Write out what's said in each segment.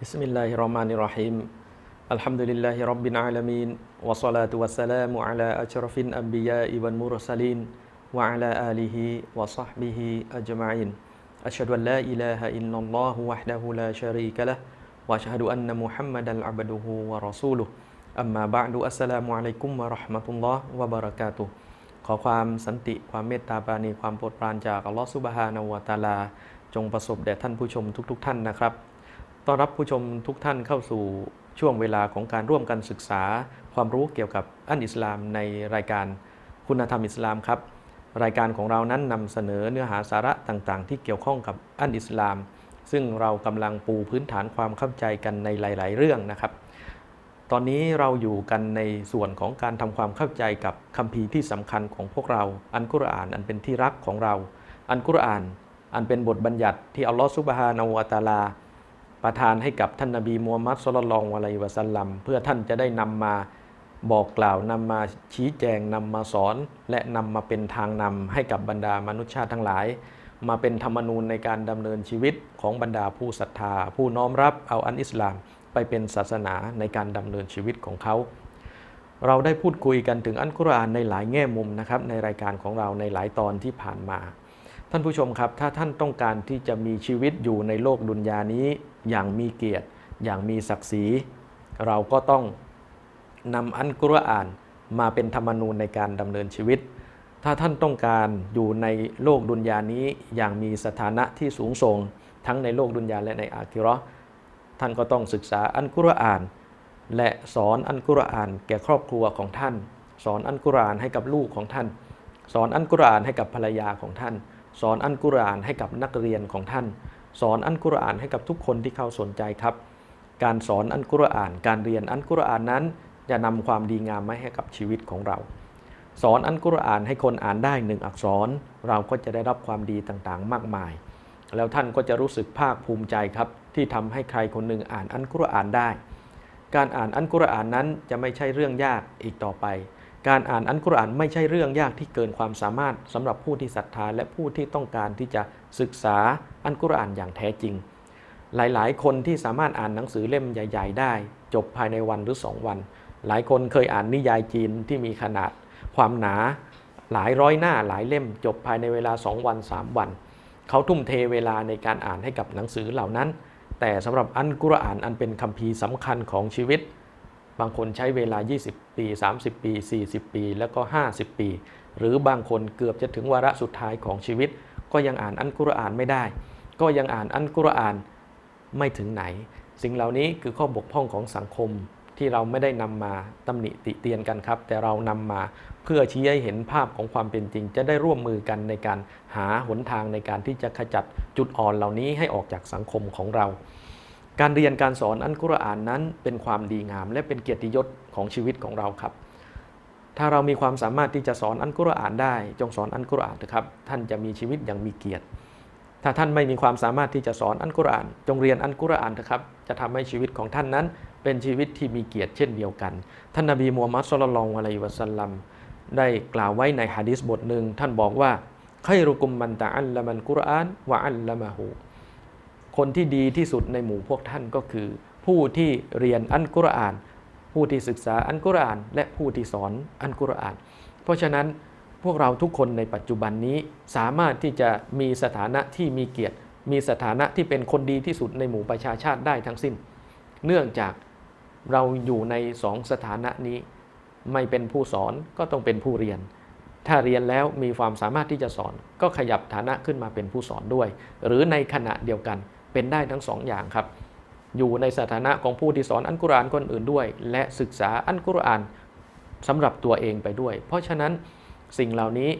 بسم الله الرحمن الرحيم الحمد لله رب العالمين والصلاة والسلام على أشرف الأنبياء والمرسلين وعلى آله وصحبه أجمعين أشهد أن لا إله إلا الله وحده لا شريك له وأشهد أن محمدا عبده ورسوله أما بعد السلام عليكم ورحمة الله وبركاته ขอความสันติความเมตตาปราณีความโปรดปรานจากอัลลอฮฺซุบฮานะฮูวะตะอาลาจงประสบแด่ท่านผู้ชมทุกๆทท่านนะครับ ต้อนรับผู้ชมทุกท่านเข้าสู่ช่วงเวลาของการร่วมกันศึกษา ความรู้เกี่ยวกับอันอิสลามในรายการคุณธรรมอิสลามครับ รายการของเรานั้นนำเสนอเนื้อหาสาระต่างๆ ที่เกี่ยวข้องกับอันอิสลาม ซึ่งเรากำลังปูพื้นฐานความเข้าใจกันในหลาย ๆ เรื่องนะครับ ตอนนี้เราอยู่กันในส่วนของการทำความเข้าใจกับคัมภีร์ที่สำคัญของพวกเรา อันกุรอานอันเป็นที่รักของเรา อันกุรอาน อันเป็นบทบัญญัติที่อัลลอฮฺซุบฮานะฮูวะตาลา ประทานให้กับท่านนบีมูฮัมมัดสุลลัลอฮุอะลัยวะสัลลัมเพื่อท่านจะได้นำมาบอกกล่าวนำมาชี้แจงนำมาสอน และนำมาเป็นทางนำให้กับบรรดามนุษยชาติทั้งหลาย มาเป็นธรรมนูญในการดำเนินชีวิตของบรรดาผู้ศรัทธา ผู้น้อมรับเอาอันอิสลามไปเป็นศาสนาในการดำเนินชีวิตของเขา เราได้พูดคุยกันถึงอันกุรอานในหลายแง่มุมนะครับในรายการของเราในหลายตอนที่ผ่านมา ท่านผู้ชมครับ ถ้าท่านต้องการที่จะมีชีวิตอยู่ในโลกดุนยานี้ อย่างมีเกียรติ อย่างมีศักดิ์ศรี เราก็ต้องนำอันกุรอานมาเป็นธรรมนูญในการดำเนินชีวิต ถ้าท่านต้องการอยู่ในโลกดุนยานี้อย่างมีสถานะที่สูงส่ง ทั้งในโลกดุนยาและในอาคิราะห์ท่านก็ต้องศึกษาอันกุรอาน และสอนอันกุรอานแก่ครอบครัวของท่าน สอนอันกุรอานให้กับลูกของท่าน สอนอันกุรอานให้กับภรรยาของท่าน สอนอันกุรอานให้กับนักเรียนของท่าน สอนอันกุรอานให้กับทุกคนที่เขาสนใจครับ การสอนอันกุรอาน การเรียนอันกุรอานนั้น จะนำความดีงามมาให้กับชีวิตของเรา สอนอันกุรอานให้คนอ่านได้หนึ่งอักษร เราก็จะได้รับความดีต่างๆ มากมาย แล้วท่านก็จะรู้สึกภาคภูมิใจครับ ที่ทำให้ใครคนหนึ่งอ่านอันกุรอานได้ การอ่านอันกุรอานนั้นจะไม่ใช่เรื่องยากอีกต่อไป การอ่านอันกุรอานไม่ใช่เรื่องยากที่เกินความสามารถสำหรับผู้ที่ศรัทธาและผู้ที่ต้องการที่จะศึกษาอันกุรอานอย่างแท้จริง หลายๆ คนที่สามารถอ่านหนังสือเล่มใหญ่ ๆ ได้ จบภายในวันหรือ 2 วัน หลายคนเคยอ่านนิยายจีนที่มีขนาด ความหนาหลายร้อยหน้าหลายเล่ม จบภายในเวลา 2 วัน 3 วัน เขาทุ่มเทเวลาในการอ่านให้กับหนังสือเหล่านั้น แต่สำหรับอันกุรอานอันเป็นคัมภีร์สำคัญของชีวิต บางคนใช้เวลา 20 ปี 30 ปี 40 ปี แล้วก็ 50 ปี หรือบางคนเกือบจะถึงวาระสุดท้ายของชีวิต ก็ยังอ่านอันกุรอานไม่ได้ ก็ยังอ่านอันกุรอานไม่ถึงไหน สิ่งเหล่านี้คือข้อบกพร่องของสังคมที่เราไม่ได้นำมาตำหนิติเตียนกันครับ แต่เรานำมาเพื่อชี้ให้เห็นภาพของความเป็นจริง จะได้ร่วมมือกันในการหาหนทางในการที่จะขจัดจุดอ่อนเหล่านี้ให้ออกจากสังคมของเรา การเรียนการสอนอันกุรอานนั้นเป็นความดีงาม และเป็นเกียรติยศของชีวิตของเราครับ ถ้าเรามีความสามารถที่จะสอนอันกุรอานได้ จงสอนอันกุรอานเถอะครับ ท่านจะมีชีวิตอย่างมีเกียรติ ถ้าท่านไม่มีความสามารถที่จะสอนอันกุรอาน จงเรียนอันกุรอานเถอะครับ จะทำให้ชีวิตของท่านนั้น เป็นชีวิตที่มีเกียรติเช่นเดียวกัน ท่านนบีมูฮัมมัดสุลลัลอะลัยวะสัลลัมได้กล่าวไว้ในฮะดิษบทหนึ่งท่านบอกว่าใครรุกุมมันตะอัลละมันกุรอานวะอัลละมะฮู คนที่ดีที่สุดในหมู่พวกท่านก็คือ ผู้ที่เรียนอันกุรอาน ผู้ที่ศึกษาอันกุรอาน และผู้ที่สอนอันกุรอาน เพราะฉะนั้นพวกเราทุกคนในปัจจุบันนี้สามารถที่จะมีสถานะที่มีเกียรติ มีสถานะที่เป็นคนดีที่สุดในหมู่ประชาชาติได้ทั้งสิ้น เนื่องจากเราอยู่ในสองสถานะนี้ ไม่เป็นผู้สอนก็ต้องเป็นผู้เรียน ถ้าเรียนแล้วมีความสามารถที่จะสอน ก็ขยับฐานะขึ้นมาเป็นผู้สอนด้วย หรือในขณะเดียวกัน เป็นได้ทั้งสองอย่างครับ อยู่ในสถานะของผู้ที่สอนอันกุรอานคนอื่นด้วย และศึกษาอันกุรอานสำหรับตัวเองไปด้วย เพราะฉะนั้นสิ่งเหล่านี้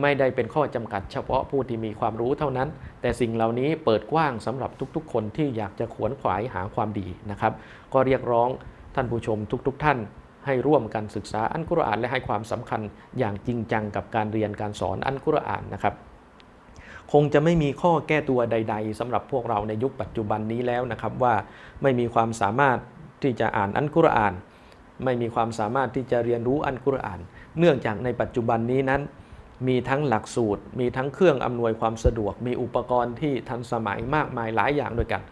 ไม่ได้เป็นข้อจำกัดเฉพาะผู้ที่มีความรู้เท่านั้น แต่สิ่งเหล่านี้เปิดกว้างสำหรับทุกๆ คนที่อยากจะขวนขวายหาความดีนะครับ ก็เรียกร้องท่านผู้ชมทุกๆท่าน ให้ร่วมกันศึกษาอันกุรอานและให้ความสำคัญอย่างจริงจังกับการเรียนการสอนอันกุรอานนะครับ คงจะไม่มีข้อแก้ตัวใด ๆสำหรับพวกเราในยุคปัจจุบันนี้แล้วนะครับว่าไม่มีความสามารถที่จะอ่านอันกุรอาน ไม่มีความสามารถที่จะเรียนรู้อันกุรอาน เนื่องจากในปัจจุบันนี้นั้น มีทั้งหลักสูตร มีทั้งเครื่องอำนวยความสะดวก มีอุปกรณ์ที่ทันสมัยมากมายหลายอย่างด้วยกัน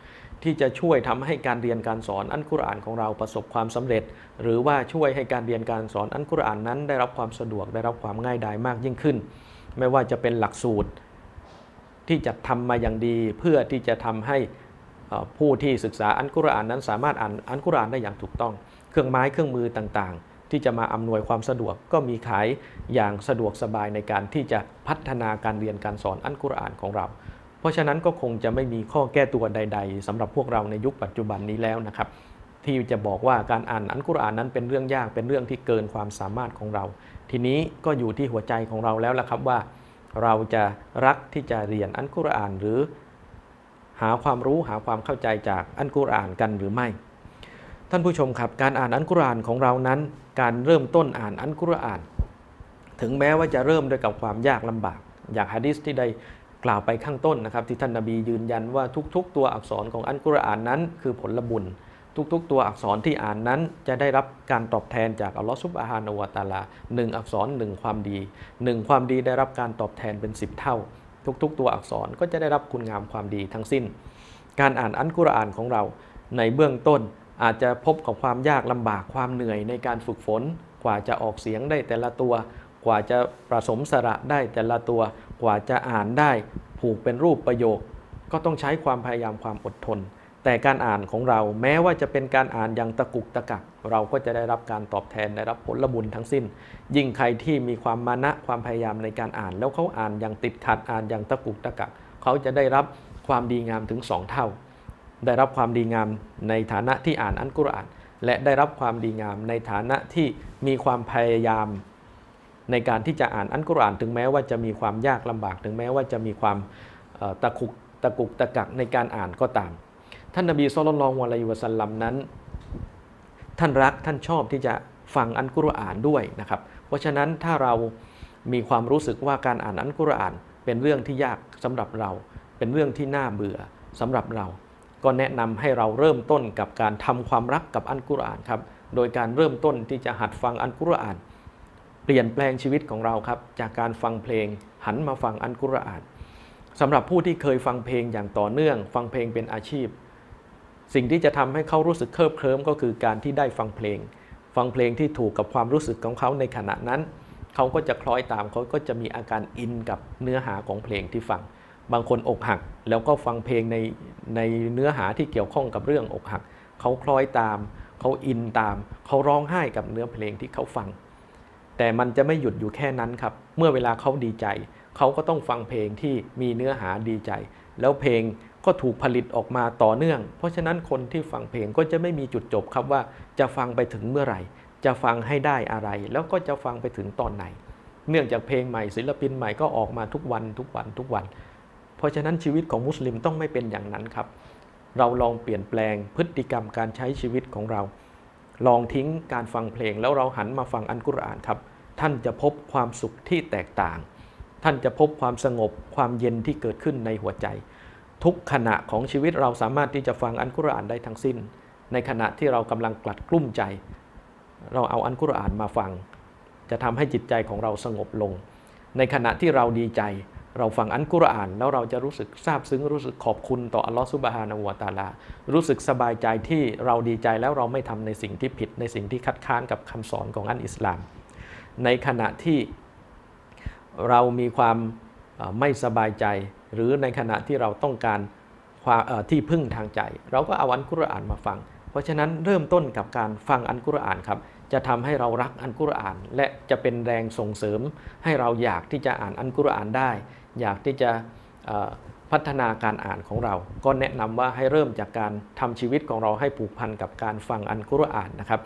ที่จะช่วยทำให้การเรียนการสอนอันกุรอานของเราประสบความสำเร็จ หรือว่าช่วยให้การเรียนการสอนอันกุรอานนั้น ได้รับความสะดวกได้รับความง่ายดายมากยิ่งขึ้น ไม่ว่าจะเป็นหลักสูตร ที่จะทำมาอย่างดี เพื่อที่จะทำให้ผู้ที่ศึกษาอันกุรอานนั้นสามารถอ่านอันกุรอานได้อย่างถูกต้อง เครื่องไม้เครื่องมือต่างๆ ที่จะมาอำนวยความสะดวกก็มีขายอย่างสะดวกสบายในการที่จะพัฒนาการเรียนการสอนอันกุรอานของเรา เพราะฉะนั้นก็คงจะไม่มีข้อแก้ตัวใด ๆสำหรับพวกเราในยุคปัจจุบันนี้แล้วนะครับที่จะบอกว่าการอ่านอันกุรอานนั้นเป็นเรื่องยากเป็นเรื่องที่เกินความสามารถของเรา ทีนี้ก็อยู่ที่หัวใจของเราแล้วละครับว่า เราจะรักที่จะเรียนอันกุรอานหรือหาความรู้หาความเข้าใจจากอันกุรอานกันหรือไม่ ท่านผู้ชมครับการอ่านอันกุรอานของเรานั้น การเริ่มต้นอ่านอันกุรอาน ถึงแม้ว่าจะเริ่มด้วยกับความยากลำบาก อย่างฮะดิษที่ได้กล่าวไปข้างต้นนะครับ ที่ท่านนบียืนยันว่าทุก ๆ ตัวอักษรของอันกุรอานนั้น คือผลบุญ ทุกๆ ตัวอักษรที่อ่านนั้นจะได้รับการตอบแทนจากอัลลอฮฺซุบฮานาวะตะอาลาหนึ่งอักษรหนึ่งความดีหนึ่งความดีได้รับการตอบแทนเป็น 10 เท่า ทุกๆ ตัวอักษรก็จะได้รับคุณงามความดีทั้งสิ้น การอ่านอันกุรอานของเรา ในเบื้องต้นอาจจะพบกับความยากลำบากความเหนื่อยในการฝึกฝน กว่าจะออกเสียงได้แต่ละตัว กว่าจะประสมสระได้แต่ละตัว กว่าจะอ่านได้ ผูกเป็นรูปประโยค ก็ต้องใช้ความพยายามความอดทน แต่การอ่านของเราแม้ว่าจะเป็นการอ่านอย่างตะกุกตะกัก เราก็จะได้รับการตอบแทนได้รับผลบุญทั้งสิ้น ยิ่งใครที่มีความมานะความพยายามในการอ่าน แล้วเขาอ่านอย่างติดขัดอ่านอย่างตะกุกตะกัก เขาจะได้รับความดีงามถึงสองเท่า ได้รับความดีงามในฐานะที่อ่านอันกุรอาน และได้รับความดีงามในฐานะที่มีความพยายามในการที่จะอ่านอันกุรอาน ถึงแม้ว่าจะมีความยากลำบาก ถึงแม้ว่าจะมีความตะคุกตะกุกตะกักในการอ่านก็ตาม ท่านนบีสุลต่านละฮ์อะลัยวะสัลลัมนั้น ท่านรักท่านชอบที่จะฟังอันกุรอานด้วยนะครับ เพราะฉะนั้นถ้าเรามีความรู้สึกว่าการอ่านอันกุรอาน เป็นเรื่องที่ยากสำหรับเรา เป็นเรื่องที่น่าเบื่อสำหรับเรา ก็แนะนำให้เราเริ่มต้นกับการทำความรักกับอันกุรอานครับ โดยการเริ่มต้นที่จะหัดฟังอันกุรอาน เปลี่ยนแปลงชีวิตของเราครับ จากการฟังเพลงหันมาฟังอันกุรอานสำหรับผู้ที่เคยฟังเพลงอย่างต่อเนื่อง ฟังเพลงเป็นอาชีพ สิ่งที่จะทำให้เขารู้สึกเคลิบเคลิ้มก็คือการที่ได้ฟังเพลง ฟังเพลงที่ถูกกับความรู้สึกของเขาในขณะนั้น เขาก็จะคล้อยตามเขาก็จะมีอาการอินกับเนื้อหาของเพลงที่ฟัง บางคนอกหัก แล้วก็ฟังเพลงในในเนื้อหาที่เกี่ยวข้องกับเรื่องอกหัก เขาคล้อยตาม เขาอินตาม เขาร้องไห้กับเนื้อเพลงที่เขาฟัง แต่มันจะไม่หยุดอยู่แค่นั้นครับ เมื่อเวลาเขาดีใจ เขาก็ต้องฟังเพลงที่มีเนื้อหาดีใจ แล้วเพลง ก็ถูกผลิตออกมาต่อเนื่อง เพราะฉะนั้นคนที่ฟังเพลงก็จะไม่มีจุดจบครับว่าจะฟังไปถึงเมื่อไหร่ จะฟังให้ได้อะไร แล้วก็จะฟังไปถึงตอนไหน เนื่องจากเพลงใหม่ศิลปินใหม่ก็ออกมาทุกวันทุกวันทุกวัน เพราะฉะนั้นชีวิตของมุสลิมต้องไม่เป็นอย่างนั้นครับ เราลองเปลี่ยนแปลงพฤติกรรมการใช้ชีวิตของเรา ลองทิ้งการฟังเพลงแล้วเราหันมาฟังอันกุรอานครับ ท่านจะพบความสุขที่แตกต่าง ท่านจะพบความสงบความเย็นที่เกิดขึ้นในหัวใจ ทุกขณะของชีวิตเราสามารถที่จะฟังอันกุรอานได้ทั้งสิ้น ในขณะที่เรากำลังกลัดกลุ้มใจ เราเอาอันกุรอานมาฟัง จะทำให้จิตใจของเราสงบลง ในขณะที่เราดีใจ เราฟังอันกุรอาน แล้วเราจะรู้สึกซาบซึ้งรู้สึกขอบคุณต่ออัลลอฮฺซุบฮานะฮูวะตาลา รู้สึกสบายใจที่เราดีใจแล้วเราไม่ทำในสิ่งที่ผิด ในสิ่งที่คัดค้านกับคำสอนของอันอิสลาม ในขณะที่เรามีความไม่สบายใจ หรือในขณะที่เราต้องการความที่พึ่งทางใจ เราก็เอาอันกุรอานมาฟัง เพราะฉะนั้นเริ่มต้นกับการฟังอันกุรอานครับจะทำให้เรารักอันกุรอาน และจะเป็นแรงส่งเสริม ให้เราอยากที่จะอ่านอันกุรอานได้ อยากที่จะพัฒนาการอ่านของเรา ก็แนะนำว่าให้เริ่มจากการทำชีวิตของเราให้ผูกพันกับการฟังอันกุรอานนะครับ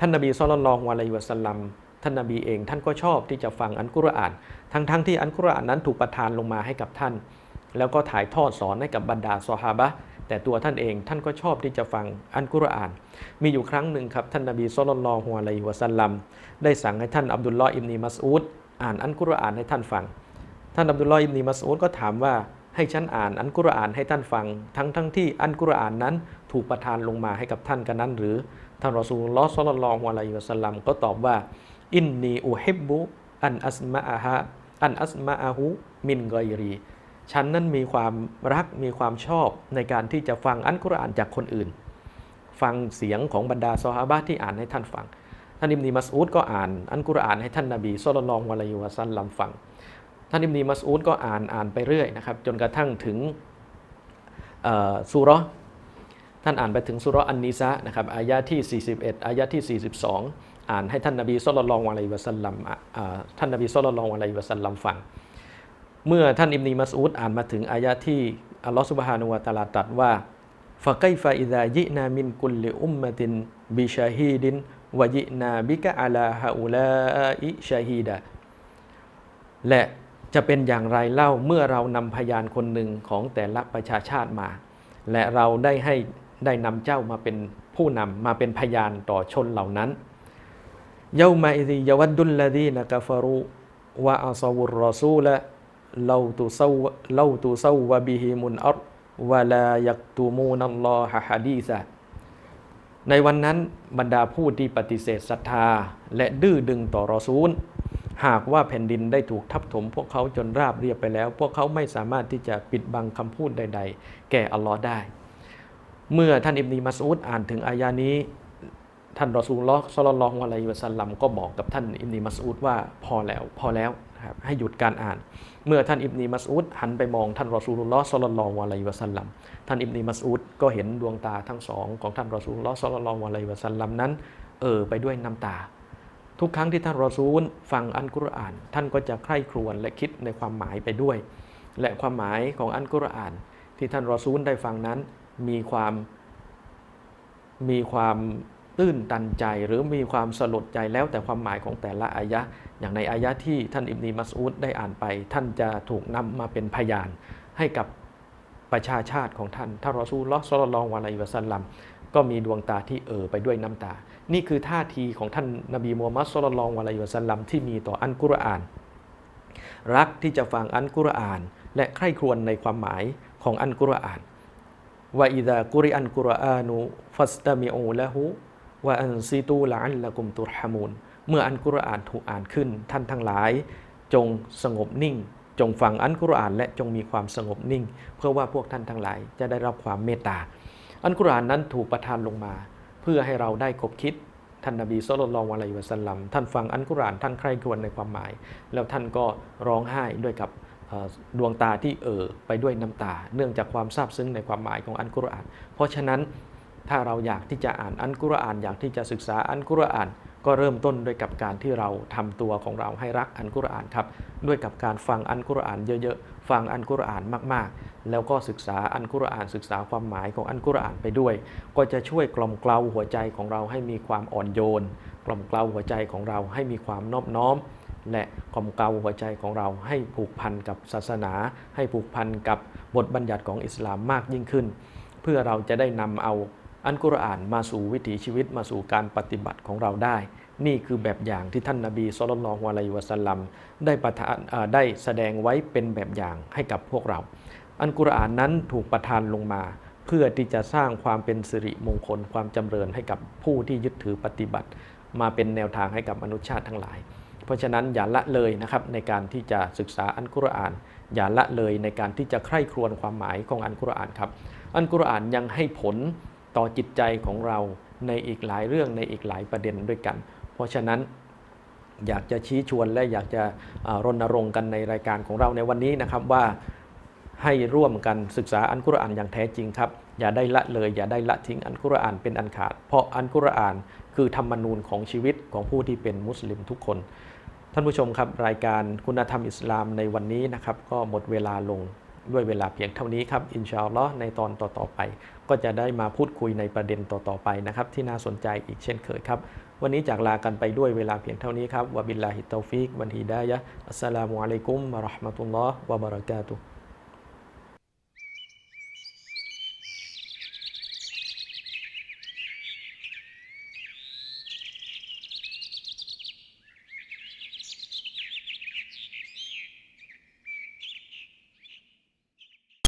ท่านนบีสุลต่านละฮ์อะลัยฮิวะสัลลัมท่านนบีเองท่านก็ชอบที่จะฟังอันกุรอาน ทั้งๆทที่อันกุรอานนั้นถูกประทานลงมาให้กับท่าน แล้วก็ถ่ายทอดสอนให้กับบรรดาซอฮาบะแต่ตัวท่านเองท่านก็ชอบที่จะฟังอันกุรอาน มีอยู่ครั้งหนึ่งครับ ท่านนบีสุลต่านละฮ์อะลัยฮิวะสัลลัมได้สั่งให้ท่านอับดุลลอฮ์อิบนีมัสอูดอ่านอันกุรอานให้ท่านฟัง ท่านอับดุลลอฮ์อิบนีมัสอูดก็ถามว่าให้ฉันอ่านอันกุรอานให้ท่านฟัง ทั้งทั้งที่อันกุรอานนั้นถูกประทานลงมาให้กับท่านกันนั้น หรือท่านรอซูลุลอฮ์ลลอฮุอะลัยฮิวะสัลลัมก็ตอบว่า อินนีอุฮิบบุอันอัสมาอะฮะอันอัสมาอะฮูมินกอยรี ฉันนั้นมีความรักมีความชอบในการที่จะฟังอันกุรอานจากคนอื่น ฟังเสียงของบรรดาซอฮาบะที่อ่านให้ท่านฟัง ท่านอิบนีมัสอูดก็อ่านอันกุรอานให้ท่านนบีสุลต่านวะลัยวะซัลลัมฟัง ท่านอิบนีมัสอูดก็อ่านอ่านไปเรื่อยนะครับจนกระทั่งถึงเอ่อซูเรท่านอ่านไปถึงสุราะห์อันนิซะนะครับอายะที่ 41อายะที่ 42 อ่านให้ท่านนบีสุลต่านละฮ์อะลัยวะสัลลัมท่านนบีสุลต่านละฮ์อะลัยวะสัลลัมฟัง เมื่อท่านอิบนีมัสอูดอ่านมาถึงอายะที่อัลลอฮฺสุบฮานุวะตาลาตรัสว่าฟะไกฟะอิซาญินามินกุลลิอุมมะตินบิชาฮีดินวะญินาบิกะอาลาฮาอุลาอิชาฮีดะและจะเป็นอย่างไรเล่าเมื่อเรานำพยานคนหนึ่งของแต่ละประชาชาติมา และเราได้ให้ได้นำเจ้ามาเป็นผู้นำมาเป็นพยานต่อชนเหล่านั้นเยามาอิซิยวัดดุลลาดีนกาฟารุวะอัซาวุรรอซูละ เลาตุซาวเลาตุซาวะบิฮิมุนอัรวะลายักตูมูนัลลอฮะฮะดีซะในวันนั้นบรรดาผู้ที่ปฏิเสธศรัทธา และดื้อดึงต่อรอซูล หากว่าแผ่นดินได้ถูกทับถม พวกเขาจนราบเรียบไปแล้ว พวกเขาไม่สามารถที่จะปิดบังคำพูดใด ๆ แก่อัลลอฮ์ได้ เมื่อท่านอิบนีมัสอูดอ่านถึงอายานี้ ท่านรอซูลลอฮ์ศ็อลลัลลอฮุอะลัยฮิวะซัลลัมก็บอกกับท่านอิบนีมัสอูดว่าพอแล้วพอแล้ว ครับให้หยุดการอ่าน เมื่อท่านอิบนีมัสอูดหันไปมองท่านรอซูลุลลอฮ์ศ็อลลลลอฮุอะลัยวะซัลลัมท่านอิบนีมัสอูดก็เห็นดวงตาทั้งสองของท่านรอซูลุลลอฮ์ศ็อลลลลอฮุอะลัยวะซัลลัมนั้น เอ่อไปด้วยน้ำตา ทุกครั้งที่ท่านรอซูลฟังอันกุรอาน ท่านก็จะใคร่ครวญและคิดในความหมายไปด้วย และความหมายของอันกุรอาน ที่ท่านรอซูลได้ฟังนั้นมีความมีความ ตื้นตันใจหรือมีความสลดใจแล้วแต่ความหมายของแต่ละอายะห์อย่างในอายะห์ที่ท่านอิบนีมัสอูดได้อ่านไป ท่านจะถูกนำมาเป็นพยานให้กับประชาชาติของท่านท่านรอซูลลอฮ์ศ็อลลัลอฮุอะลัยฮิวะซัลลัมก็มีดวงตาที่เอ่อไปด้วยน้ำตา นี่คือท่าทีของท่านนบีมูฮัมมัดสุลลัลลอฮุอะลัยฮิวะสัลลัมที่มีต่ออันกุรอาน รักที่จะฟังอันกุรอาน และใคร่ครวญในความหมายของอันกุรอานว่าอิดะกุริอันกุรอานุฟัสตามิอูละหู วะอันซิตูละอัลละกุมตุรฮามูนเมื่ออันกุรอานถูกอ่านขึ้น ท่านทั้งหลาย จงสงบนิ่ง จงฟังอันกุรอาน และจงมีความสงบนิ่ง เพื่อว่าพวกท่านทั้งหลายจะได้รับความเมตตา อันกุรอานนั้นถูกประทานลงมา เพื่อให้เราได้คบคิดท่านนบีสุลต่านละอะลัยวะสัลลัมท่านฟังอันกุรอานท่านใคร่ครวญในความหมาย แล้วท่านก็ร้องไห้ด้วยกับดวงตาที่เอ่อไปด้วยน้ำตา เนื่องจากความซาบซึ้งในความหมายของอันกุรอาน เพราะฉะนั้น ถ้าเราอยากที่จะอ่านอันกุรอานอยากที่จะศึกษาอันกุรอาน ก็เริ่มต้นด้วยกับการที่เราทำตัวของเราให้รักอันกุรอานครับด้วยกับการฟังอันกุรอานเยอะๆฟังอันกุรอานมากๆ แล้วก็ศึกษาอันกุรอานศึกษาความหมายของอันกุรอานไปด้วย ก็จะช่วยกล่อมเกลาหัวใจของเราให้มีความอ่อนโยน กล่อมเกลาหัวใจของเราให้มีความนอบน้อมและกล่อมเกลาหัวใจของเราให้ผูกพันกับศาสนา ให้ผูกพันกับบทบัญญัติของอิสลามมากยิ่งขึ้น เพื่อเราจะได้นำเอา อันกุรอานมาสู่วิถีชีวิตมาสู่การปฏิบัติของเราได้ นี่คือแบบอย่างที่ท่านนาบีสุลต่านละฮ์อะลัยวะสัลลัมได้ประทานได้แสดงไว้เป็นแบบอย่างให้กับพวกเรา อันกุรอานนั้นถูกประทานลงมา เพื่อที่จะสร้างความเป็นสิริมงคลความจำเริญให้กับผู้ที่ยึดถือปฏิบัติ มาเป็นแนวทางให้กับมนุษยชาติทั้งหลาย เพราะฉะนั้นอย่าละเลยนะครับในการที่จะศึกษาอันกุรอาน อย่าละเลยในการที่จะใคร่ครวญความหมายของอันกุรอานครับอันกุรอานยังให้ผล ต่อจิตใจของเราในอีกหลายเรื่องในอีกหลายประเด็นด้วยกัน เพราะฉะนั้นอยากจะชี้ชวนและอยากจะรณรงค์กันในรายการของเราในวันนี้นะครับว่าให้ร่วมกันศึกษาอันกุรอานอย่างแท้จริงครับ อย่าได้ละเลย อย่าได้ละทิ้งอันกุรอานเป็นอันขาด เพราะอันกุรอานคือธรรมนูญของชีวิตของผู้ที่เป็นมุสลิมทุกคน ท่านผู้ชมครับรายการคุณธรรมอิสลามในวันนี้นะครับ ก็หมดเวลาลง ด้วยเวลาเพียงเท่านี้ครับ อินชาอัลลอฮ์ในตอนต่อๆไป ก็จะได้มาพูดคุยในประเด็นต่อๆไปนะครับ ที่น่าสนใจอีกเช่นเคยครับ วันนี้จากลากันไปด้วยเวลาเพียงเท่านี้ครับวะบิลลาฮิตตอฟิกวันฮีดายะอัสสลามุอะลัยกุมมะราะห์มะตุลลอฮ์วะบะเราะกาตุฮ์